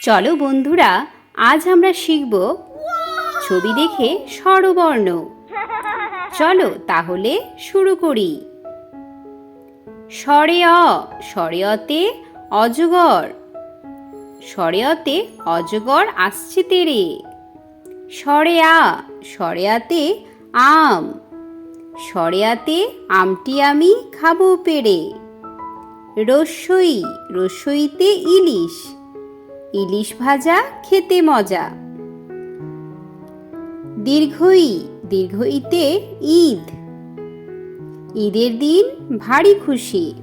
চলো বন্ধুরা, আজ আমরা শিখব ছবি দেখে স্বরবর্ণ। চলো তাহলে শুরু করি। স্বরে অ, স্বরে অতে অজগর। স্বরে অতে অজগর আসছে তেরে। স্বরে আ, স্বরে আতে আম। স্বরে আতে আমটি আমি খাব পেরে। রসই, রসইতে ইলিশ। ইলিশ ভাজা, খেতে মজা। দীর্ঘই, দীর্ঘইতে ঈদ। ঈদের দিন ভারী খুশি।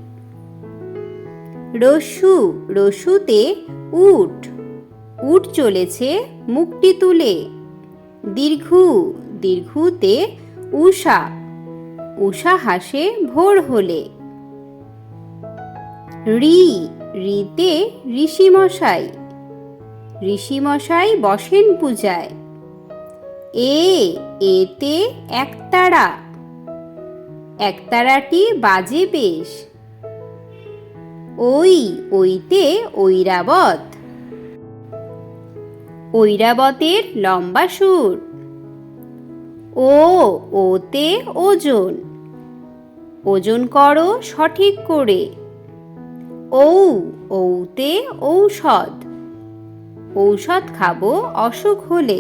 রসু, রসুতে উট। উট চলেছে মুখটি তুলে। দীর্ঘু, দীর্ঘুতে উষা উষা হাসে ভোর হলে। রি, রিতে ঋষিমশাই। ঋষিমশাই বসেন পূজায়। এ, এতে একতারা। একতারাটি বাজে বেশ। ওই, ওইতে ঐরাবত। ঐরাবতের লম্বা সুর। ও, ওতে ওজন। ওজন করো সঠিক করে। ঔ, ঔতে ঔষধ। ঔষধ খাব অসুখ হলে।